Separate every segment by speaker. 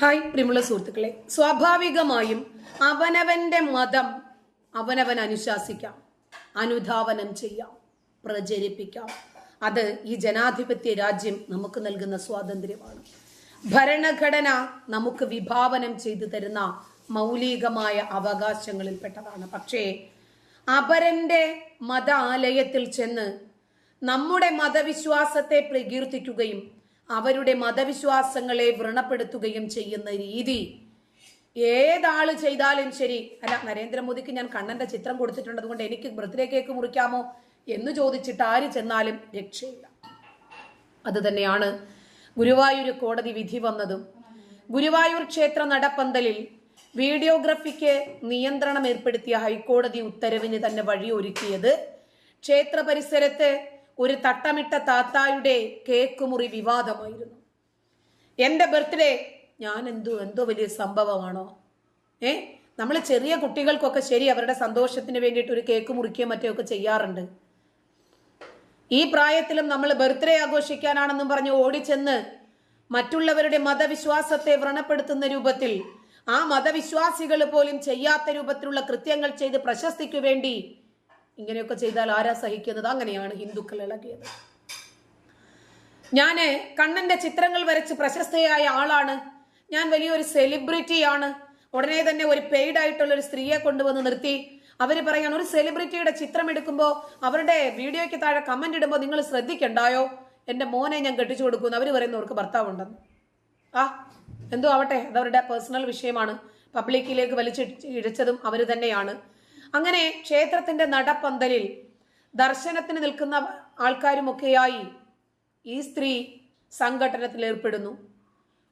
Speaker 1: Hi പ്രിമുള്ള സുഹൃത്തുക്കളെ. സ്വാഭാവികമായും അവനവന്റെ മതം അവനവൻ അനുശാസിക്കാം. അനുധാവനം ചെയ്യാം. പ്രചരിപ്പിക്കാം. അത് ഈ ജനാധിപത്യ രാജ്യം നമുക്ക് നൽകുന്ന സ്വാതന്ത്ര്യമാണ്. ഭരണഘടന നമുക്ക് വിഭാവനം ചെയ്തു തരുന്ന മൗലികമായ അവകാശങ്ങളിൽപ്പെട്ടതാണ്. പക്ഷേ അപരന്റെ മത ആലയത്തിൽ ചെന്ന് നമ്മുടെ മതവിശ്വാസത്തെ പ്രകീർത്തിക്കുകയും അവരുടെ മതവിശ്വാസങ്ങളെ വ്രണപ്പെടുത്തുകയും ചെയ്യുന്ന രീതി. ഏതാൾ ചെയ്താലും ശരി. അല്ല നരേന്ദ്രമോദിക്ക് ഞാൻ കണ്ണന്റെ ചിത്രം കൊടുത്തിട്ടുണ്ട്. അതുകൊണ്ട് എനിക്ക് ബർത്ത്ഡേ കേക്ക് മുറിക്കാമോ എന്ന് ചോദിച്ചിട്ട് ആര് ചെന്നാലും രക്ഷയില്ല. അത് തന്നെയാണ് ഗുരുവായൂർ കോടതി വിധി വന്നതും. ഗുരുവായൂർ ക്ഷേത്ര നടപ്പന്തലിൽ വീഡിയോഗ്രഫിക്ക് നിയന്ത്രണം ഏർപ്പെടുത്തിയ ഹൈക്കോടതി ഉത്തരവിന് തന്നെ വഴിയൊരുക്കിയത് ക്ഷേത്ര പരിസരത്ത് ഒരു തട്ടമിട്ട താത്തായുടെ കേക്ക് മുറി വിവാദമായിരുന്നു. എന്റെ ബർത്ത്ഡേ ഞാൻ എന്തോ എന്തോ വലിയ സംഭവമാണോ? ഏ? നമ്മൾ ചെറിയ കുട്ടികൾക്കൊക്കെ ശരി അവരുടെ സന്തോഷത്തിന് വേണ്ടിയിട്ട് ഒരു കേക്ക് മുറിക്കുകയും മറ്റൊക്കെ ചെയ്യാറുണ്ട്. ഈ പ്രായത്തിലും നമ്മൾ ബർത്ത്ഡേ ആഘോഷിക്കാനാണെന്നും പറഞ്ഞ് ഓടിച്ചെന്ന് മറ്റുള്ളവരുടെ മതവിശ്വാസത്തെ വ്രണപ്പെടുത്തുന്ന രൂപത്തിൽ ആ മതവിശ്വാസികൾ പോലും ചെയ്യാത്ത രൂപത്തിലുള്ള കൃത്യങ്ങൾ ചെയ്ത് പ്രശസ്തിക്കു വേണ്ടി ഇങ്ങനെയൊക്കെ ചെയ്താൽ ആരാ സഹിക്കുന്നത്? അങ്ങനെയാണ് ഹിന്ദുക്കൾ ഇളകിയത് ഞാൻ കണ്ണന്റെ ചിത്രങ്ങൾ വരച്ച് പ്രശസ്തയായ ആളാണ്. ഞാൻ വലിയൊരു സെലിബ്രിറ്റിയാണ്. ഉടനെ തന്നെ ഒരു പെയ്ഡ് ആയിട്ടുള്ള ഒരു സ്ത്രീയെ കൊണ്ടുവന്ന് നിർത്തി. അവർ പറയാൻ ഒരു സെലിബ്രിറ്റിയുടെ ചിത്രം എടുക്കുമ്പോൾ അവരുടെ വീഡിയോയ്ക്ക് താഴെ കമന്റ് ഇടുമ്പോൾ നിങ്ങൾ ശ്രദ്ധിക്കണ്ടായോ? എന്റെ മോനെ ഞാൻ കെട്ടിച്ചു കൊടുക്കുന്നു. അവർ പറയുന്നവർക്ക് ഭർത്താവുണ്ടെന്ന്. ആ എന്തോ ആവട്ടെ. അതവരുടെ പേഴ്സണൽ വിഷയമാണ്. പബ്ലിക്കിലേക്ക് വലിച്ചു അവർ അവർ തന്നെയാണ്. അങ്ങനെ ക്ഷേത്രത്തിന്റെ നടപ്പന്തലിൽ ദർശനത്തിന് നിൽക്കുന്ന ആൾക്കാരുമൊക്കെയായി ഈ സ്ത്രീ സംഘടനത്തിൽ ഏർപ്പെടുന്നു.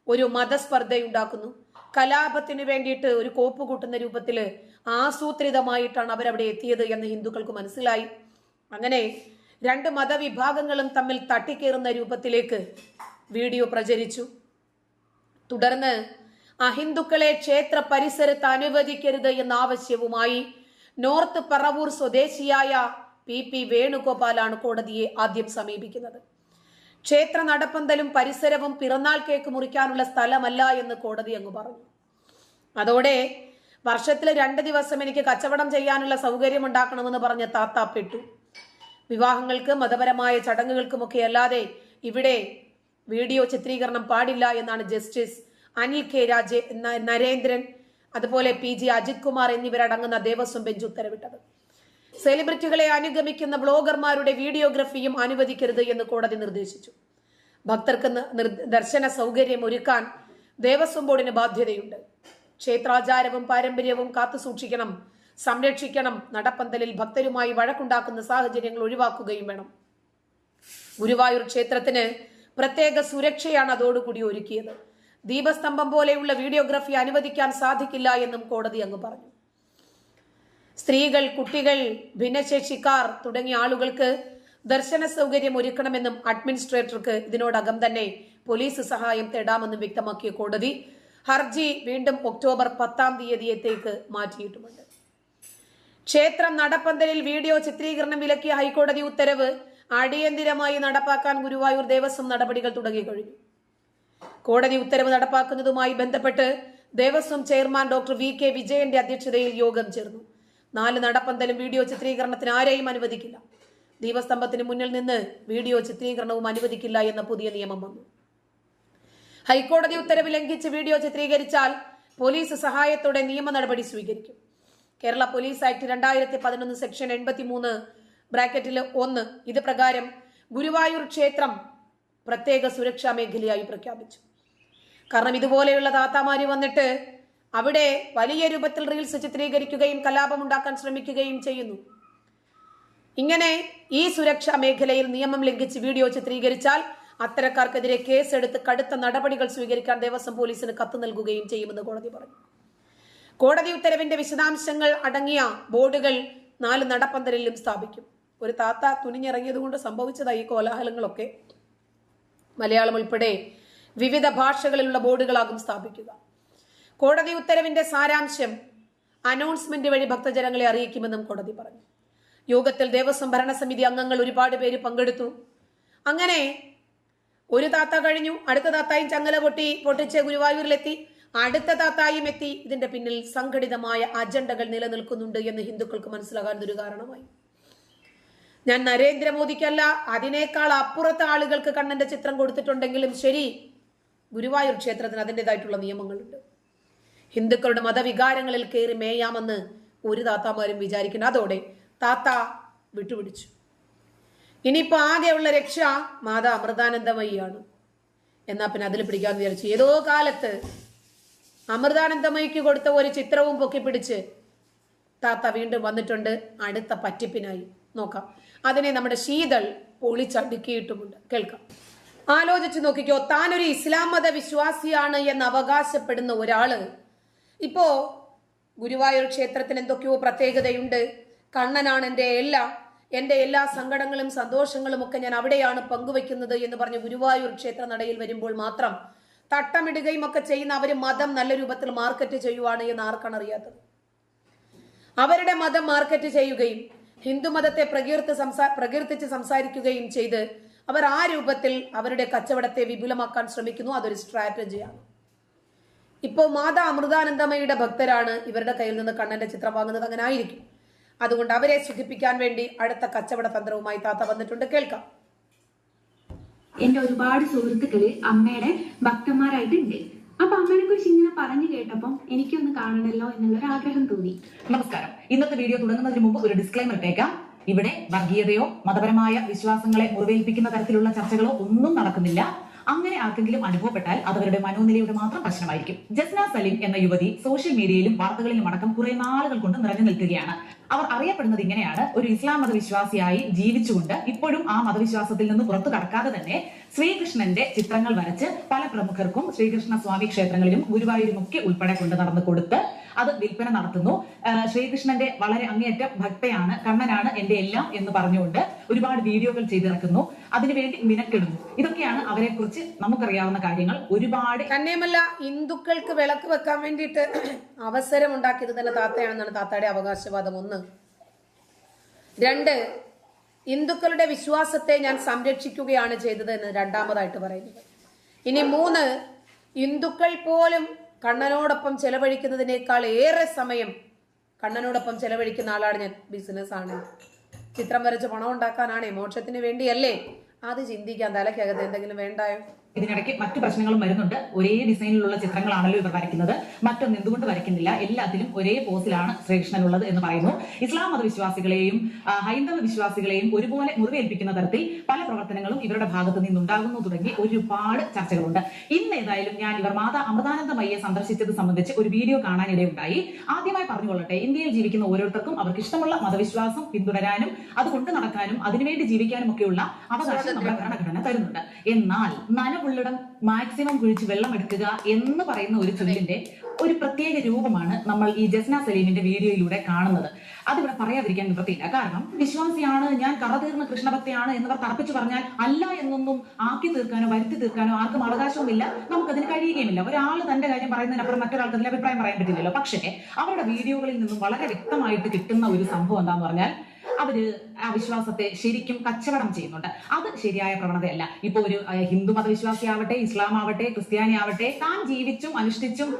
Speaker 1: ഒരു മതസ്പർദ്ധയുണ്ടാക്കുന്നു. കലാപത്തിന് വേണ്ടിയിട്ട് ഒരു കോപ്പ് കൂട്ടുന്ന രൂപത്തിൽ ആസൂത്രിതമായിട്ടാണ് അവരവിടെ എത്തിയത് എന്ന് ഹിന്ദുക്കൾക്ക് മനസ്സിലായി. അങ്ങനെ രണ്ട് മതവിഭാഗങ്ങളും തമ്മിൽ തട്ടിക്കേറുന്ന രൂപത്തിലേക്ക് വീഡിയോ പ്രചരിച്ചു. തുടർന്ന് അഹിന്ദുക്കളെ ക്ഷേത്ര പരിസരത്ത് അനുവദിക്കരുത് എന്ന ആവശ്യവുമായി നോർത്ത് പറവൂർ സ്വദേശിയായ പി പി വേണുഗോപാലാണ് കോടതിയെ ആദ്യം സമീപിക്കുന്നത്. ക്ഷേത്ര നടപ്പന്തലും പരിസരവും പിറന്നാൾ കേക്ക് മുറിക്കാനുള്ള സ്ഥലമല്ല എന്ന് കോടതി അങ്ങ് പറഞ്ഞു. അതോടെ വർഷത്തിൽ രണ്ട് ദിവസം എനിക്ക് കച്ചവടം ചെയ്യാനുള്ള സൗകര്യം ഉണ്ടാക്കണമെന്ന് പറഞ്ഞ താത്താപ്പെട്ടു വിവാഹങ്ങൾക്ക് മതപരമായ ചടങ്ങുകൾക്കുമൊക്കെ അല്ലാതെ ഇവിടെ വീഡിയോ ചിത്രീകരണം പാടില്ല എന്നാണ് ജസ്റ്റിസ് അനിൽ കെ രാജേ നരേന്ദ്രൻ അതുപോലെ പി ജി അജിത് കുമാർ എന്നിവരടങ്ങുന്ന ദേവസ്വം ബെഞ്ച് ഉത്തരവിട്ടത്. സെലിബ്രിറ്റികളെ അനുഗമിക്കുന്ന ബ്ലോഗർമാരുടെ വീഡിയോഗ്രഫിയും അനുവദിക്കരുത് എന്ന് കോടതി നിർദ്ദേശിച്ചു. ഭക്തർക്ക് ദർശന സൗകര്യം ഒരുക്കാൻ ദേവസ്വം ബോർഡിന് ബാധ്യതയുണ്ട്. ക്ഷേത്രാചാരവും പാരമ്പര്യവും കാത്തുസൂക്ഷിക്കണം സംരക്ഷിക്കണം നടപ്പന്തലിൽ ഭക്തരുമായി വഴക്കുണ്ടാക്കുന്ന സാഹചര്യങ്ങൾ ഒഴിവാക്കുകയും വേണം. ഗുരുവായൂർ ക്ഷേത്രത്തിന് പ്രത്യേക സുരക്ഷയാണ് അതോടുകൂടി ഒരുക്കിയത്. ദീപസ്തംഭം പോലെയുള്ള വീഡിയോഗ്രഫി അനുവദിക്കാൻ സാധിക്കില്ല എന്നും കോടതി അങ്ങ് പറഞ്ഞു. സ്ത്രീകൾ കുട്ടികൾ ഭിന്നശേഷിക്കാർ തുടങ്ങിയ ആളുകൾക്ക് ദർശന സൗകര്യം ഒരുക്കണമെന്നും അഡ്മിനിസ്ട്രേറ്റർക്ക് ഇതിനോടകം തന്നെ പോലീസ് സഹായം തേടാമെന്നും വ്യക്തമാക്കിയ കോടതി ഹർജി വീണ്ടും ഒക്ടോബർ പത്താം തീയതിയത്തേക്ക് മാറ്റിയിട്ടുമുണ്ട്. ക്ഷേത്രം നടപ്പന്തലിൽ വീഡിയോ ചിത്രീകരണം വിലക്കിയ ഹൈക്കോടതി ഉത്തരവ് അടിയന്തിരമായി നടപ്പാക്കാൻ ഗുരുവായൂർ ദേവസ്വം നടപടികൾ തുടങ്ങി കഴിഞ്ഞു. കോടതി ഉത്തരവ് നടപ്പാക്കുന്നതുമായി ബന്ധപ്പെട്ട് Devaswom chairman doctor V K വിജയന്റെ അധ്യക്ഷതയിൽ യോഗം ചേർന്നു. നാല് നടപ്പന്തലും വീഡിയോ ചിത്രീകരണത്തിന് ആരെയും അനുവദിക്കില്ല. ദീപസ്തംഭത്തിന് മുന്നിൽ നിന്ന് വീഡിയോ ചിത്രീകരണവും അനുവദിക്കില്ല എന്ന പുതിയ നിയമം വന്നു. ഹൈക്കോടതി ഉത്തരവ് ലംഘിച്ച് വീഡിയോ ചിത്രീകരിച്ചാൽ പോലീസ് സഹായത്തോടെ നിയമ നടപടി സ്വീകരിക്കും. കേരള പോലീസ് ആക്ട് രണ്ടായിരത്തി പതിനൊന്ന് സെക്ഷൻ എൺപത്തി മൂന്ന് ബ്രാക്കറ്റിൽ ഒന്ന് ഇത് പ്രകാരം ഗുരുവായൂർ ക്ഷേത്രം പ്രത്യേക സുരക്ഷാ മേഖലയായി പ്രഖ്യാപിച്ചു. കാരണം ഇതുപോലെയുള്ള താത്താമാര് വന്നിട്ട് അവിടെ വലിയ രൂപത്തിൽ റീൽസ് ചിത്രീകരിക്കുകയും കലാപമുണ്ടാക്കാൻ ശ്രമിക്കുകയും ചെയ്യുന്നു. ഇങ്ങനെ ഈ സുരക്ഷാ മേഖലയിൽ നിയമം ലംഘിച്ച് വീഡിയോ ചിത്രീകരിച്ചാൽ അത്തരക്കാർക്കെതിരെ കേസെടുത്ത് കടുത്ത നടപടികൾ സ്വീകരിക്കാൻ ദേവസ്വം പോലീസിന് കത്ത് നൽകുകയും ചെയ്യുമെന്ന് കോടതി പറഞ്ഞു. കോടതി ഉത്തരവിന്റെ വിശദാംശങ്ങൾ അടങ്ങിയ ബോർഡുകൾ നാല് നടപ്പന്തലിലും സ്ഥാപിക്കും. ഒരു താത്ത തുനിഞ്ഞിറങ്ങിയത് കൊണ്ട് സംഭവിച്ചതായി കോലാഹലങ്ങളൊക്കെ. മലയാളം ഉൾപ്പെടെ വിവിധ ഭാഷകളിലുള്ള ബോർഡുകളാകും സ്ഥാപിക്കുക. കോടതി ഉത്തരവിന്റെ സാരാംശം അനൗൺസ്മെന്റ് വഴി ഭക്തജനങ്ങളെ അറിയിക്കുമെന്നും കോടതി പറഞ്ഞു. യോഗത്തിൽ ദേവസ്വം ഭരണസമിതി അംഗങ്ങൾ ഒരുപാട് പേര് പങ്കെടുത്തു. അങ്ങനെ ഒരു താത്ത കഴിഞ്ഞു അടുത്ത താത്തായും ചങ്ങല പൊട്ടി പൊട്ടിച്ച് ഗുരുവായൂരിലെത്തി അടുത്ത താത്തായും എത്തി. ഇതിന്റെ പിന്നിൽ സംഘടിതമായ അജണ്ടകൾ നിലനിൽക്കുന്നുണ്ട് എന്ന് ഹിന്ദുക്കൾക്ക് മനസ്സിലാകാൻ ഒരു കാരണമായി. ഞാൻ നരേന്ദ്രമോദിക്കല്ല അതിനേക്കാൾ അപ്പുറത്തെ ആളുകൾക്ക് കണ്ണന്റെ ചിത്രം കൊടുത്തിട്ടുണ്ടെങ്കിലും ശരി ഗുരുവായൂർ ക്ഷേത്രത്തിന് അതിന്റെതായിട്ടുള്ള നിയമങ്ങളുണ്ട്. ഹിന്ദുക്കളുടെ മതവികാരങ്ങളിൽ കയറി മേയാമെന്ന് ഒരു താത്താമാരും വിചാരിക്കുന്നു. അതോടെ താത്ത വിട്ടുപിടിച്ചു. ഇനിയിപ്പോൾ ആകെയുള്ള രക്ഷ മാതാ അമൃതാനന്ദമയിയാണ്. എന്നാ പിന്നെ അതിൽ പിടിക്കാൻ വിചാരിച്ചു. ഏതോ കാലത്ത് അമൃതാനന്ദമയിക്ക് കൊടുത്ത ഒരു ചിത്രവും പൊക്കിപ്പിടിച്ച് താത്ത വീണ്ടും വന്നിട്ടുണ്ട്. അടുത്ത പറ്റിപ്പിനായി. നോക്കാം. അതിനെ നമ്മുടെ ശീതൾ പൊളിച്ചടുക്കിയിട്ടുമുണ്ട്. കേൾക്കാം. ആലോചിച്ച് നോക്കിക്കോ താനൊരു ഇസ്ലാം മത വിശ്വാസിയാണ് എന്ന് അവകാശപ്പെടുന്ന ഒരാൾ. ഇപ്പോ ഗുരുവായൂർ ക്ഷേത്രത്തിന് എന്തൊക്കെയോ പ്രത്യേകതയുണ്ട്. കണ്ണനാണ് എന്റെ എല്ലാം എന്റെ എല്ലാ സങ്കടങ്ങളും സന്തോഷങ്ങളും ഒക്കെ ഞാൻ അവിടെയാണ് പങ്കുവെക്കുന്നത് എന്ന് പറഞ്ഞ് ഗുരുവായൂർ ക്ഷേത്ര നടയിൽ വരുമ്പോൾ മാത്രം തട്ടമിടുകയും ഒക്കെ ചെയ്യുന്ന അവർ മതം നല്ല രൂപത്തിൽ മാർക്കറ്റ് ചെയ്യുവാണ് എന്ന് ആർക്കാണ് അറിയാത്തത്? അവരുടെ മതം മാർക്കറ്റ് ചെയ്യുകയും ഹിന്ദു മതത്തെ പ്രകീർത്തി സംസാ പ്രകീർത്തിച്ച് സംസാരിക്കുകയും ചെയ്ത് അവർ ആ രൂപത്തിൽ അവരുടെ കച്ചവടത്തെ വിപുലമാക്കാൻ ശ്രമിക്കുന്നു. അതൊരു സ്ട്രാറ്റജിയാണ്. ഇപ്പോൾ മാതാ അമൃതാനന്ദമയുടെ ഭക്തരാണ് ഇവരുടെ കയ്യിൽ നിന്ന് കണ്ണന്റെ ചിത്രം വാങ്ങുന്നത്. അങ്ങനെ ആയിരിക്കും അതുകൊണ്ട് അവരെ സുഖിപ്പിക്കാൻ വേണ്ടി അടുത്ത കച്ചവട തന്ത്രവുമായി താത്ത വന്നിട്ടുണ്ട്. കേൾക്കാം.
Speaker 2: എന്റെ ഒരുപാട് സുഹൃത്തുക്കൾ അമ്മയുടെ ഭക്തന്മാരായിട്ടുണ്ട്. അപ്പൊ അമ്മയെ കുറിച്ച് ഇങ്ങനെ പറഞ്ഞു കേട്ടപ്പം എനിക്കൊന്ന് കാണണല്ലോ എന്നുള്ളൊരു ആഗ്രഹം തോന്നി.
Speaker 3: നമസ്കാരം. ഇന്നത്തെ വീഡിയോ തുടങ്ങുന്നതിന് മുമ്പ് ഒരു ഡിസ്ക്ലൈമർ ഇട്ടേക്കാം. ഇവിടെ വർഗീയതയോ മതപരമായ വിശ്വാസങ്ങളെ മുറിവേൽപ്പിക്കുന്ന തരത്തിലുള്ള ചർച്ചകളോ ഒന്നും നടക്കുന്നില്ല. അങ്ങനെ ആർക്കെങ്കിലും അനുഭവപ്പെട്ടാൽ അത് അവരുടെ മനോനിലയുടെ മാത്രം പ്രശ്നമായിരിക്കും. ജസ്ന സലിം എന്ന യുവതി സോഷ്യൽ മീഡിയയിലും വാർത്തകളിലും അടക്കം കുറെ നാളുകൾ കൊണ്ട് നിറഞ്ഞു നിൽക്കുകയാണ്. അവർ അറിയപ്പെടുന്നത് ഇങ്ങനെയാണ്. ഒരു ഇസ്ലാം മതവിശ്വാസിയായി ജീവിച്ചുകൊണ്ട് ഇപ്പോഴും ആ മതവിശ്വാസത്തിൽ നിന്ന് പുറത്തു കടക്കാതെ തന്നെ ശ്രീകൃഷ്ണന്റെ ചിത്രങ്ങൾ വരച്ച് പല പ്രമുഖർക്കും ശ്രീകൃഷ്ണ സ്വാമി ക്ഷേത്രങ്ങളിലും ഗുരുവായൂരുമൊക്കെ ഉൾപ്പെടെ കൊണ്ട് നടന്നു കൊടുത്ത് അത് വിൽപ്പന നടത്തുന്നു. ശ്രീകൃഷ്ണന്റെ വളരെ അങ്ങേയറ്റം ഭക്തയാണ് കണ്ണനാണ് എന്റെ എല്ലാം എന്ന് പറഞ്ഞുകൊണ്ട് ഒരുപാട് വീഡിയോകൾ ചെയ്തിറക്കുന്നു. അതിനുവേണ്ടി മിനക്കെടുന്നു. ഇതൊക്കെയാണ് അവരെ കുറിച്ച് നമുക്കറിയാവുന്ന കാര്യങ്ങൾ. ഒരുപാട്
Speaker 1: തന്നെയുമല്ല ഹിന്ദുക്കൾക്ക് വിളക്ക് വെക്കാൻ വേണ്ടിയിട്ട് അവസരം ഉണ്ടാക്കിയത് തന്നെ താത്തയാണെന്നാണ് താത്തയുടെ അവകാശവാദം. ഒന്ന്. രണ്ട് ഹിന്ദുക്കളുടെ വിശ്വാസത്തെ ഞാൻ സംരക്ഷിക്കുകയാണ് ചെയ്തത് എന്ന് രണ്ടാമതായിട്ട് പറയുന്നത്. ഇനി മൂന്ന് ഹിന്ദുക്കൾ പോലും കണ്ണനോടൊപ്പം ചെലവഴിക്കുന്നതിനേക്കാൾ ഏറെ സമയം കണ്ണനോടൊപ്പം ചെലവഴിക്കുന്ന ആളാണ് ഞാൻ. ബിസിനസ് ആണ്. ചിത്രം വരച്ച് പണം ഉണ്ടാക്കാനാണേ മോക്ഷത്തിന് വേണ്ടിയല്ലേ? അത് ചിന്തിക്കാൻ തലക്കകത്ത് എന്തെങ്കിലും വേണ്ടായോ?
Speaker 3: ഇതിനിടയ്ക്ക് മറ്റു പ്രശ്നങ്ങളും വരുന്നുണ്ട്. ഒരേ ഡിസൈനിലുള്ള ചിത്രങ്ങളാണല്ലോ ഇവർ വരയ്ക്കുന്നത്. മറ്റൊന്ന് എന്തുകൊണ്ട് വരയ്ക്കുന്നില്ല? എല്ലാത്തിലും ഒരേ പോസിലാണ് ശ്രീകൃഷ്ണൻ ഉള്ളത് എന്ന് പറയുന്നു. ഇസ്ലാം മതവിശ്വാസികളെയും ഹൈന്ദവ വിശ്വാസികളെയും ഒരുപോലെ മുറിവേൽപ്പിക്കുന്ന തരത്തിൽ പല പ്രവർത്തനങ്ങളും ഇവരുടെ ഭാഗത്ത് നിന്നുണ്ടാകുന്നു തുടങ്ങി ഒരുപാട് ചർച്ചകളുണ്ട്. ഇന്ന് ഏതായാലും ഞാൻ ഇവർ മാതാ അമൃതാനന്ദമയ്യെ സന്ദർശിച്ചത് സംബന്ധിച്ച് ഒരു വീഡിയോ കാണാനിടയുണ്ടായി ആദ്യമായി പറഞ്ഞുകൊള്ളട്ടെ ഇന്ത്യയിൽ ജീവിക്കുന്ന ഓരോരുത്തർക്കും അവർക്ക് ഇഷ്ടമുള്ള മതവിശ്വാസം പിന്തുടരാനും അത് കൊണ്ടു നടക്കാനും അതിനുവേണ്ടി ജീവിക്കാനും ഒക്കെയുള്ള അവകാശം നമ്മുടെ ഭരണഘടന തരുന്നുണ്ട്. എന്നാൽ നനവുള്ളിടം മാക്സിമം കുഴിച്ച് വെള്ളം എടുക്കുക എന്ന് പറയുന്ന ഒരു ചൊല്ലിന്റെ ഒരു പ്രത്യേക രൂപമാണ് നമ്മൾ ഈ ജസ്ന സലീമിന്റെ വീഡിയോയിലൂടെ കാണുന്നത്. അതിവിടെ പറയാതിരിക്കാൻ നിവൃത്തിയില്ല. കാരണം വിശ്വാസിയാണ് ഞാൻ കറതീർന്ന കൃഷ്ണഭക്തിയാണ് എന്നിവർ തറപ്പിച്ചു പറഞ്ഞാൽ അല്ല എന്നൊന്നും ആക്കി തീർക്കാനോ വരുത്തി തീർക്കാനോ ആർക്കും അവകാശവുമില്ല. നമുക്കതിന് കഴിയുകയുമില്ല. ഒരാൾ തന്റെ കാര്യം പറയുന്നതിനപ്പുറം മറ്റൊരാൾക്ക് അതിൽ അഭിപ്രായം പറയാൻ പറ്റില്ലല്ലോ. പക്ഷേ അവരുടെ വീഡിയോകളിൽ നിന്നും വളരെ വ്യക്തമായിട്ട് കിട്ടുന്ന ഒരു സംഭവം എന്താന്ന് പറഞ്ഞാൽ അവർ ആ വിശ്വാസത്തെ ശരിക്കും കച്ചവടം ചെയ്യുന്നുണ്ട്. അത് ശരിയായ പ്രവണതയല്ല. ഇപ്പൊ ഒരു ഹിന്ദു ഹിന്ദു മതവിശ്വാസിയാവട്ടെ ഇസ്ലാം ആവട്ടെ ക്രിസ്ത്യാനി ആവട്ടെ താൻ ജീവിച്ചും അനുഷ്ഠിച്ചും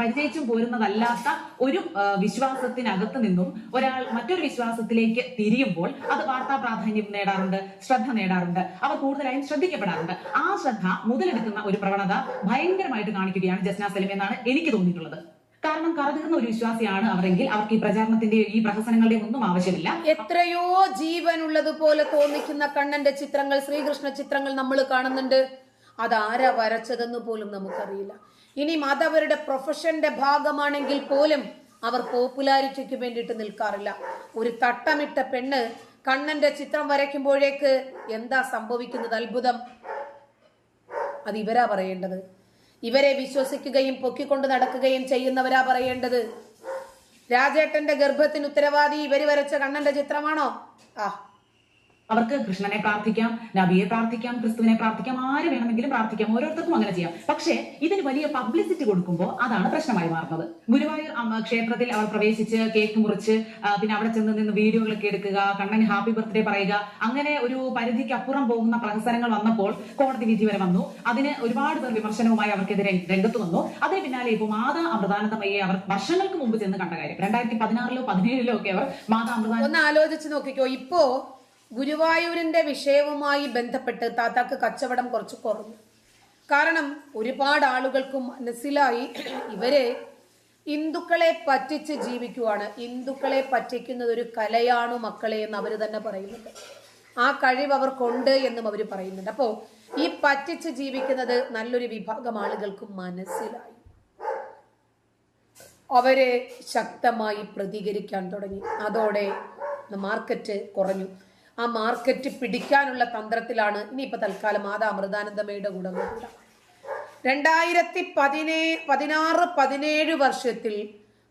Speaker 3: പരിചയിച്ചും പോരുന്നതല്ലാത്ത ഒരു വിശ്വാസത്തിനകത്ത് നിന്നും ഒരാൾ മറ്റൊരു വിശ്വാസത്തിലേക്ക് തിരിയുമ്പോൾ അത് വാർത്താ പ്രാധാന്യം നേടാറുണ്ട് ശ്രദ്ധ നേടാറുണ്ട് അവർ കൂടുതലായും ശ്രദ്ധിക്കപ്പെടാറുണ്ട്. ആ ശ്രദ്ധ മുതലെടുക്കുന്ന ഒരു പ്രവണത ഭയങ്കരമായിട്ട് കാണിക്കുകയാണ് ജസ്ന സലിം എന്നാണ് എനിക്ക് തോന്നിയിട്ടുള്ളത്. കാരണം കറതീർന്ന ഒരു വിശ്വാസിയാണ് അവരെങ്കിൽ അവർക്ക് ഈ പ്രചാരണത്തിന്റെ ഈ പ്രഹസനങ്ങളുടെ ഒന്നും ആവശ്യമില്ല.
Speaker 1: എത്രയോ ജീവനുള്ളതുപോലെ തോന്നിക്കുന്ന കണ്ണന്റെ ചിത്രങ്ങൾ ശ്രീകൃഷ്ണ ചിത്രങ്ങൾ നമ്മൾ കാണുന്നുണ്ട്. അതാരാ വരച്ചതെന്ന് പോലും നമുക്കറിയില്ല. ഇനി അതവരുടെ പ്രൊഫഷന്റെ ഭാഗമാണെങ്കിൽ പോലും അവർ പോപ്പുലാരിറ്റിക്ക് വേണ്ടിയിട്ട് നിൽക്കാറില്ല. ഒരു തട്ടമിട്ട പെണ്ണ് കണ്ണന്റെ ചിത്രം വരയ്ക്കുമ്പോഴേക്ക് എന്താ സംഭവിക്കുന്നത് അത്ഭുതം? അത് ഇവരാ പറയേണ്ടത്. ഇവരെ വിശ്വസിക്കുകയും പൊക്കിക്കൊണ്ട് നടക്കുകയും ചെയ്യുന്നവരാ പറയേണ്ടത്. രാജേട്ടന്റെ ഗർഭത്തിന് ഉത്തരവാദി ഇവർ വരച്ച കണ്ണന്റെ ചിത്രമാണോ? ആ
Speaker 3: അവർക്ക് കൃഷ്ണനെ പ്രാർത്ഥിക്കാം നബിയെ പ്രാർത്ഥിക്കാം ക്രിസ്തുവിനെ പ്രാർത്ഥിക്കാം ആര് വേണമെങ്കിലും പ്രാർത്ഥിക്കാം ഓരോരുത്തർക്കും അങ്ങനെ ചെയ്യാം. പക്ഷേ ഇതിന് വലിയ പബ്ലിസിറ്റി കൊടുക്കുമ്പോൾ അതാണ് പ്രശ്നമായി മാറുന്നത്. ഗുരുവായൂർ ക്ഷേത്രത്തിൽ അവർ പ്രവേശിച്ച് കേക്ക് മുറിച്ച് പിന്നെ അവിടെ ചെന്ന് നിന്ന് വീഡിയോകളൊക്കെ എടുക്കുക കണ്ണന് ഹാപ്പി ബർത്ത്ഡേ പറയുക അങ്ങനെ ഒരു പരിധിക്ക് അപ്പുറം പോകുന്ന പ്രഹസനങ്ങൾ വന്നപ്പോൾ കോടതി വിധി വരെ വന്നു. അതിന് ഒരുപാട് പേർ വിമർശനവുമായി അവർക്കെതിരെ രംഗത്ത് വന്നു. അതിന് പിന്നാലെ ഇപ്പോൾ മാതാ അമൃതാനന്ദമയെ അവർ വർഷങ്ങൾക്ക് മുമ്പ് ചെന്ന് കണ്ട കാര്യം. രണ്ടായിരത്തി പതിനാറിലോ പതിനേഴിലോ ഒക്കെ അവർ മാതാ അമൃതാനന്ദ
Speaker 1: ഒന്ന് ആലോചിച്ച് നോക്കിക്കോ. ഇപ്പോ ഗുരുവായൂരിന്റെ വിഷയവുമായി ബന്ധപ്പെട്ട് താത്താക്ക് കച്ചവടം കുറച്ച് കുറഞ്ഞു. കാരണം ഒരുപാട് ആളുകൾക്ക് മനസ്സിലായി ഇവരെ ഹിന്ദുക്കളെ പറ്റിച്ച് ജീവിക്കുവാണ്. ഹിന്ദുക്കളെ പറ്റിക്കുന്നത് ഒരു കലയാണു മക്കളെ എന്ന് അവർ തന്നെ പറയുന്നുണ്ട്. ആ കഴിവ് അവർക്കുണ്ട് എന്നും അവർ പറയുന്നുണ്ട്. അപ്പോൾ ഈ പറ്റിച്ച് ജീവിക്കുന്നത് നല്ലൊരു വിഭാഗം ആളുകൾക്ക് മനസ്സിലായി. അവരെ ശക്തമായി പ്രതികരിക്കാൻ തുടങ്ങി. അതോടെ മാർക്കറ്റ് കുറഞ്ഞു. ആ മാർക്കറ്റ് പിടിക്കാനുള്ള തന്ത്രത്തിലാണ് ഇനിയിപ്പോൾ തൽക്കാലം മാതാ അമൃതാനന്ദമയുടെ കൂടെ രണ്ടായിരത്തി പതിനേ പതിനാറ് പതിനേഴ് വർഷത്തിൽ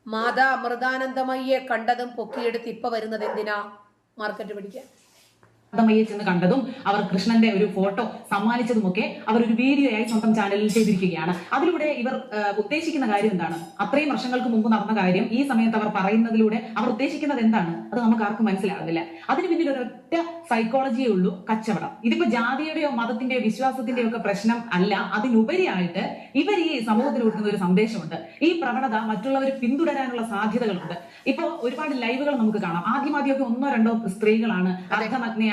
Speaker 1: മാതാ അമൃതാനന്ദമയ്യെ കണ്ടതും പൊക്കിയെടുത്ത് ഇപ്പൊ വരുന്നത് എന്തിനാ? മാർക്കറ്റ് പിടിക്കാൻ.
Speaker 3: അമ്മയെ ചെന്ന് കണ്ടതും അവർ കൃഷ്ണന്റെ ഒരു ഫോട്ടോ സമ്മാനിച്ചതുമൊക്കെ അവർ ഒരു വീഡിയോ ആയി സ്വന്തം ചാനലിൽ ചെയ്തിരിക്കുകയാണ്. അതിലൂടെ ഇവർ ഉദ്ദേശിക്കുന്ന കാര്യം എന്താണ്? അത്രയും വർഷങ്ങൾക്ക് മുമ്പ് നടന്ന കാര്യം ഈ സമയത്ത് അവർ പറയുന്നതിലൂടെ അവർ ഉദ്ദേശിക്കുന്നത് എന്താണ്? അത് നമുക്ക് ആർക്കും മനസ്സിലാകുന്നില്ല അതിന് പിന്നിൽ ഒരൊറ്റ സൈക്കോളജിയേ ഉള്ളൂ കച്ചവടം. ഇതിപ്പോ ജാതിയുടെയോ മതത്തിന്റെയോ വിശ്വാസത്തിന്റെയോ ഒക്കെ പ്രശ്നം അല്ല അതിനുപരിയായിട്ട് ഇവർ ഈ സമൂഹത്തിൽ കൊടുക്കുന്ന ഒരു സന്ദേശമുണ്ട്. ഈ പ്രവണത മറ്റുള്ളവർ പിന്തുടരാനുള്ള സാധ്യതകളുണ്ട്. ഇപ്പോ ഒരുപാട് ലൈവുകൾ നമുക്ക് കാണാം. ആദ്യമാദ്യമൊക്കെ ഒന്നോ രണ്ടോ സ്ത്രീകളാണ്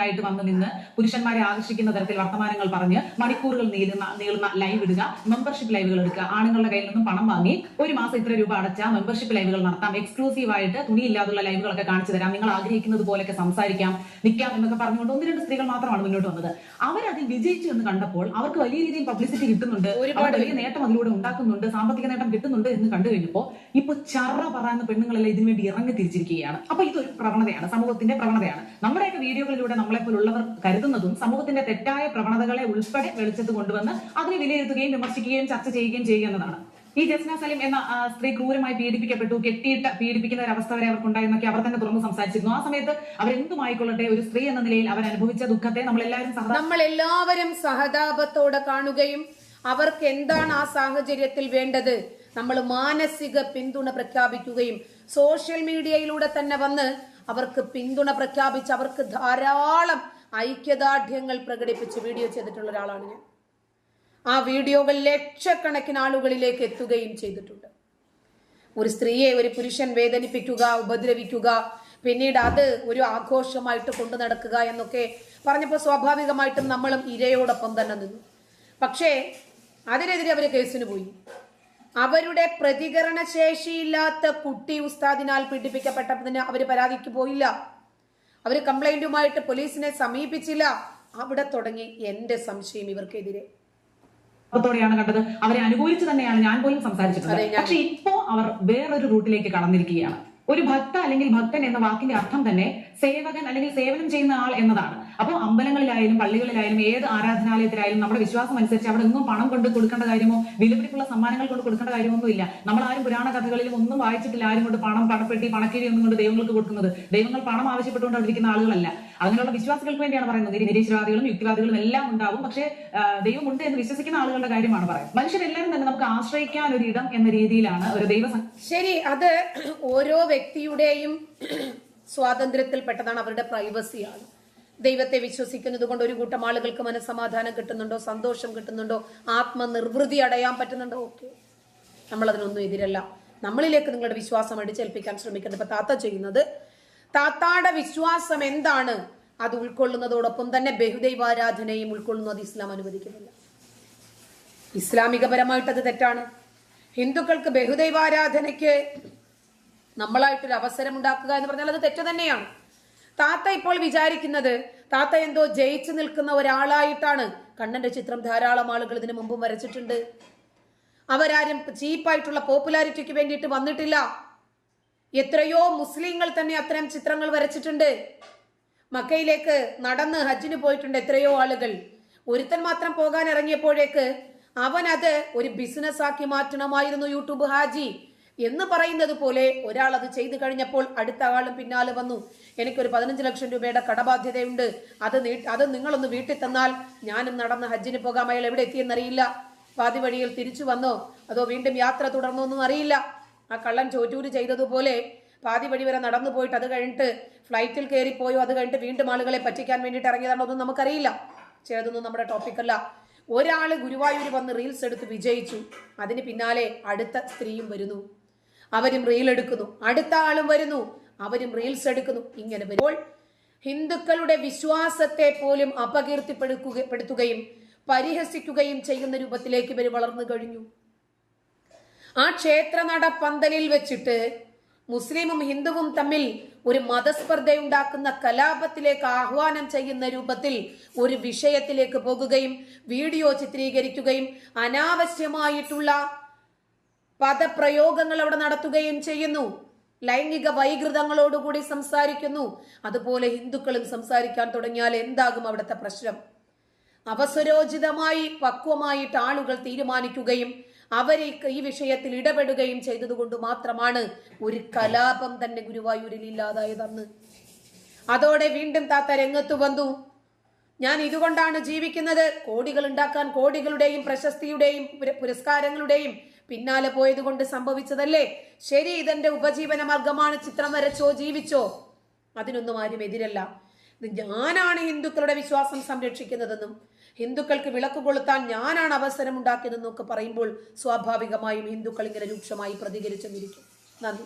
Speaker 3: അർദ്ധനഗ്നയായിട്ട് വന്ന് നിന്ന് പുരുഷന്മാരെ ആകർഷിക്കുന്ന തരത്തിൽ വർത്തമാനങ്ങൾ പറഞ്ഞ് മണിക്കൂറുകൾ നീളുന്ന നീളുന്ന ലൈവ് ഇടുക മെമ്പർഷിപ്പ് ലൈവുകൾ എടുക്കുക. ആണുങ്ങളുടെ കയ്യിൽ നിന്നും പണം വാങ്ങി ഒരു മാസം ഇത്ര രൂപ അടച്ച മെമ്പർഷിപ്പ് ലൈവുകൾ നടത്താം. എക്സ്ക്ലൂസീവ് ആയിട്ട് തുണിയില്ലാതുള്ള ലൈവുകളൊക്കെ കാണിച്ചു തരാം. നിങ്ങൾ ആഗ്രഹിക്കുന്നത് പോലെയൊക്കെ സംസാരിക്കാം നിൽക്കാം എന്നൊക്കെ പറഞ്ഞുകൊണ്ട് ഒന്ന് രണ്ട് സ്ത്രീകൾ മാത്രമാണ് മുന്നോട്ട് വന്നത്. അവരതിൽ വിജയിച്ചു എന്ന് കണ്ടപ്പോൾ അവർക്ക് വലിയ രീതിയിൽ പബ്ലിസിറ്റി കിട്ടുന്നുണ്ട്. ഒരുപാട് വലിയ നേട്ടം അതിലൂടെ ഉണ്ടാക്കുന്നുണ്ട്. സാമ്പത്തിക നേട്ടം കിട്ടുന്നുണ്ട് എന്ന് കണ്ടു കഴിഞ്ഞപ്പോ ഇപ്പൊ ചറ പറയുന്ന പെണ്ണുങ്ങളെല്ലാം ഇതിനു വേണ്ടി ഇറങ്ങി തിരിച്ചിരിക്കുകയാണ്. അപ്പൊ ഇതൊരു പ്രവണതയാണ്. സമൂഹത്തിന്റെ പ്രവണതയാണ്. നമ്മുടെയൊക്കെ വീഡിയോകളിലൂടെ നമ്മളെ പോലുള്ളവർ കരുതുന്നതും സമൂഹത്തിന്റെ തെറ്റായ പ്രവണതകളെ ഉൾപ്പെടെ വെളിച്ചത്ത് കൊണ്ടുവന്ന് അതിനെ വിലയിരുത്തുകയും വിമർശിക്കുകയും ചർച്ച ചെയ്യുകയും ചെയ്യുക എന്നതാണ്. ഈ ജസ്ന സലിം എന്ന സ്ത്രീ ക്രൂരമായി പീഡിപ്പിക്കപ്പെട്ടു കെട്ടിയിട്ട് പീഡിപ്പിക്കുന്ന ഒരു അവസ്ഥ വരെ അവർക്കുണ്ടായിരുന്നൊക്കെ അവർ തന്നെ തുറന്ന് സംസാരിച്ചിരുന്നു. ആ സമയത്ത് അവരെന്തുമായിക്കൊള്ളട്ടെ ഒരു സ്ത്രീ എന്ന നിലയിൽ അവർ അനുഭവിച്ച ദുഃഖത്തെ നമ്മളെല്ലാവരും
Speaker 1: നമ്മൾ എല്ലാവരും സഹതാപത്തോടെ കാണുകയും അവർക്ക് എന്താണ് ആ സാഹചര്യത്തിൽ വേണ്ടത്? നമ്മൾ മാനസിക പിന്തുണ പ്രഖ്യാപിക്കുകയും സോഷ്യൽ മീഡിയയിലൂടെ തന്നെ വന്ന് അവർക്ക് പിന്തുണ പ്രഖ്യാപിച്ച് അവർക്ക് ധാരാളം ഐക്യദാർഢ്യങ്ങൾ പ്രകടിപ്പിച്ച് വീഡിയോ ചെയ്തിട്ടുള്ള ഒരാളാണ് ഞാൻ. ആ വീഡിയോകൾ ലക്ഷക്കണക്കിന് ആളുകളിലേക്ക് എത്തുകയും ചെയ്തിട്ടുണ്ട്. ഒരു സ്ത്രീയെ ഒരു പുരുഷൻ വേദനിപ്പിക്കുക ഉപദ്രവിക്കുക പിന്നീട് അത് ഒരു ആഘോഷമായിട്ട് കൊണ്ടു നടക്കുക എന്നൊക്കെ പറഞ്ഞപ്പോൾ സ്വാഭാവികമായിട്ടും നമ്മളും ഇരയോടൊപ്പം തന്നെ നിന്നു. പക്ഷേ അതിനെതിരെ അവർ കേസിന് പോയി. അവരുടെ പ്രതികരണ ശേഷിയില്ലാത്ത കുട്ടി ഉസ്താദിനാൽ പീഡിപ്പിക്കപ്പെട്ടതിന് അവർ പരാതിക്ക് പോയില്ല. അവർ കംപ്ലൈന്റുമായിട്ട് പോലീസിനെ സമീപിച്ചില്ല. അവിടെ തുടങ്ങി എന്റെ സംശയം ഇവർക്കെതിരെ. ാണ്
Speaker 3: കണ്ടത്. അവരെ അനുകൂലിച്ച് തന്നെയാണ് ഞാൻ പോലും സംസാരിച്ചിട്ടുള്ളത്. പക്ഷെ ഇപ്പോ അവർ വേറൊരു റൂട്ടിലേക്ക് കടന്നിരിക്കുകയാണ്. ഒരു ഭക്ത അല്ലെങ്കിൽ ഭക്തൻ എന്ന വാക്കിന്റെ അർത്ഥം തന്നെ സേവകൻ അല്ലെങ്കിൽ സേവനം ചെയ്യുന്ന ആൾ എന്നതാണ്. അപ്പോൾ അമ്പലങ്ങളിലായാലും പള്ളികളിലായാലും ഏത് ആരാധനാലയത്തിലായാലും നമ്മുടെ വിശ്വാസം അനുസരിച്ച് അവിടെ ഒന്നും പണം കൊണ്ട് കൊടുക്കേണ്ട കാര്യമോ വിലപിടിപ്പുള്ള സമ്മാനങ്ങൾ കൊണ്ട് കൊടുക്കേണ്ട കാര്യമൊന്നും ഇല്ല നമ്മൾ ആരും പുരാണ കഥകളിലും ഒന്നും വായിച്ചിട്ടില്ല ആരും കൊണ്ട് പണം പണപ്പെട്ടി പണക്കിരി ഒന്നും കൊണ്ട് ദൈവങ്ങൾക്ക് കൊടുക്കുന്നത്. ദൈവങ്ങൾ പണം ആവശ്യപ്പെട്ടുകൊണ്ട് അവിടെ ആളുകളല്ല. അങ്ങനെയുള്ള വിശ്വാസികൾക്ക് വേണ്ടിയാണ് പറയുന്നത്. നിരീ- നിരീശ്വരവാദികളും യുക്തിവാദികളും എല്ലാം ഉണ്ടാവും. പക്ഷേ ദൈവമുണ്ട് എന്ന് വിശ്വസിക്കുന്ന ആളുകളുടെ കാര്യമാണ് പറയുന്നത്. മനുഷ്യരെല്ലാവരും തന്നെ നമുക്ക് ആശ്രയിക്കാൻ ഒരു ഇടം എന്ന രീതിയിലാണ് ഒരു ദൈവ
Speaker 1: ശരി അത് ഓരോ വ്യക്തിയുടെയും സ്വാതന്ത്ര്യത്തിൽപ്പെട്ടതാണ് അവരുടെ പ്രൈവസിയാണ്. ദൈവത്തെ വിശ്വസിക്കുന്നത് കൊണ്ട് ഒരു കൂട്ടം ആളുകൾക്ക് മനസ്സമാധാനം കിട്ടുന്നുണ്ടോ? സന്തോഷം കിട്ടുന്നുണ്ടോ? ആത്മനിർവൃതി അടയാൻ പറ്റുന്നുണ്ടോ? ഓക്കെ. നമ്മളതിനൊന്നും എതിരല്ല. നമ്മളിലേക്ക് നിങ്ങളുടെ വിശ്വാസം അടിച്ചേൽപ്പിക്കാൻ ശ്രമിക്കുന്നത് ഇപ്പൊ താത്ത ചെയ്യുന്നത് താത്താടെ വിശ്വാസം എന്താണ്? അത് ഉൾക്കൊള്ളുന്നതോടൊപ്പം തന്നെ ബഹുദൈവാരാധനയും ഉൾക്കൊള്ളുന്നു. അത് ഇസ്ലാം അനുവദിക്കുന്നില്ല. ഇസ്ലാമികപരമായിട്ട് അത് തെറ്റാണ്. ഹിന്ദുക്കൾക്ക് ബഹുദൈവാരാധനയ്ക്ക് നമ്മളായിട്ടൊരു അവസരം ഉണ്ടാക്കുക എന്ന് പറഞ്ഞാൽ അത് തെറ്റ് തന്നെയാണ്. താത്ത ഇപ്പോൾ വിചാരിക്കുന്നത് താത്ത എന്തോ ജയിച്ചു നിൽക്കുന്ന ഒരാളായിട്ടാണ്. കണ്ണന്റെ ചിത്രം ധാരാളം ആളുകൾ ഇതിനു മുമ്പും വരച്ചിട്ടുണ്ട്. അവരാരും ചീപ്പായിട്ടുള്ള പോപ്പുലാരിറ്റിക്ക് വേണ്ടിയിട്ട് വന്നിട്ടില്ല. എത്രയോ മുസ്ലിങ്ങൾ തന്നെ അത്തരം ചിത്രങ്ങൾ വരച്ചിട്ടുണ്ട്. മക്കയിലേക്ക് നടന്ന് ഹജ്ജിന് പോയിട്ടുണ്ട് എത്രയോ ആളുകൾ. ഒരുത്തൻ മാത്രം പോകാൻ ഇറങ്ങിയപ്പോഴേക്ക് അവനത് ഒരു ബിസിനസ് ആക്കി മാറ്റണമായിരുന്നു യൂട്യൂബ് ഹാജി. എന്ന് പറയുന്നത് പോലെ ഒരാൾ അത് ചെയ്തു കഴിഞ്ഞപ്പോൾ അടുത്ത ആളും പിന്നാലെ വന്നു. എനിക്കൊരു പതിനഞ്ച് ലക്ഷം രൂപയുടെ കടബാധ്യതയുണ്ട്. അത് നീ അത് നിങ്ങളൊന്ന് വീട്ടിൽ തന്നാൽ ഞാനും നടന്ന് ഹജ്ജിന് പോകാം. അയാൾ എവിടെ എത്തിയെന്നറിയില്ല. പാതി വഴിയിൽ തിരിച്ചു വന്നോ? അതോ വീണ്ടും യാത്ര തുടർന്നോ അറിയില്ല. ആ കള്ളൻ ചോറ്റൂര് ചെയ്തതുപോലെ പാതി വഴി വരെ നടന്നു പോയിട്ട് അത് കഴിഞ്ഞിട്ട് ഫ്ലൈറ്റിൽ കയറിപ്പോയോ അത് കഴിഞ്ഞിട്ട് വീണ്ടും ആളുകളെ പറ്റിക്കാൻ വേണ്ടിയിട്ട് ഇറങ്ങിയതാണോ ഒന്നും നമുക്കറിയില്ല. ചിലതൊന്നും നമ്മുടെ ടോപ്പിക്കല്ല ഒരാൾ ഗുരുവായൂർ വന്ന് റീൽസ് എടുത്ത് വിജയിച്ചു. അതിന് പിന്നാലെ അടുത്ത സ്ത്രീയും വരുന്നു. അവരും റീൽ എടുക്കുന്നു. അടുത്ത ആളും വരുന്നു. അവരും റീൽസ് എടുക്കുന്നു. ഇങ്ങനെ വരുമ്പോൾ ഹിന്ദുക്കളുടെ വിശ്വാസത്തെ പോലും അപകീർത്തിപ്പെടുത്തുകയും പരിഹസിക്കുകയും ചെയ്യുന്ന രൂപത്തിലേക്ക് ഇവർ വളർന്നു കഴിഞ്ഞു. ആ ക്ഷേത്ര പന്തലിൽ വെച്ചിട്ട് മുസ്ലിമും ഹിന്ദുവും തമ്മിൽ ഒരു മതസ്പർദ്ധയുണ്ടാക്കുന്ന കലാപത്തിലേക്ക് ആഹ്വാനം ചെയ്യുന്ന രൂപത്തിൽ ഒരു വിഷയത്തിലേക്ക് പോകുകയും വീഡിയോ ചിത്രീകരിക്കുകയും അനാവശ്യമായിട്ടുള്ള പദപ്രയോഗങ്ങൾ അവിടെ നടത്തുകയും ചെയ്യുന്നു. ലൈംഗിക വൈകൃതങ്ങളോടുകൂടി സംസാരിക്കുന്നു. അതുപോലെ ഹിന്ദുക്കളും സംസാരിക്കാൻ തുടങ്ങിയാൽ എന്താകും അവിടുത്തെ പ്രശ്നം? അവസരോചിതമായി പക്വമായിട്ട് ആളുകൾ തീരുമാനിക്കുകയും അവരെ ഈ വിഷയത്തിൽ ഇടപെടുകയും ചെയ്തതുകൊണ്ട് മാത്രമാണ് ഒരു കലാപം തന്നെ ഗുരുവായൂരിൽ ഇല്ലാതായതെന്ന്. അതോടെ വീണ്ടും താത്ത രംഗത്ത് വന്നു. ഞാൻ ഇതുകൊണ്ടാണ് ജീവിക്കുന്നത്. കോടികൾ ഉണ്ടാക്കാൻ കോടികളുടെയും പ്രശസ്തിയുടെയും പുരസ്കാരങ്ങളുടെയും പിന്നാലെ പോയത് കൊണ്ട് സംഭവിച്ചതല്ലേ? ശരി ഇതെന്റെ ഉപജീവന മാർഗമാണ്. ചിത്രം വരച്ചോ ജീവിച്ചോ? അതിനൊന്നും ആരും എതിരല്ല. ഞാനാണ് ഹിന്ദുക്കളുടെ വിശ്വാസം സംരക്ഷിക്കുന്നതെന്നും ഹിന്ദുക്കൾക്ക് വിളക്ക് കൊളുത്താൻ ഞാനാണ് അവസരം ഉണ്ടാക്കിയതെന്നും ഒക്കെ പറയുമ്പോൾ സ്വാഭാവികമായും ഹിന്ദുക്കൾ ഇങ്ങനെ രൂക്ഷമായി പ്രതികരിച്ചെന്നിരിക്കും. നന്ദി.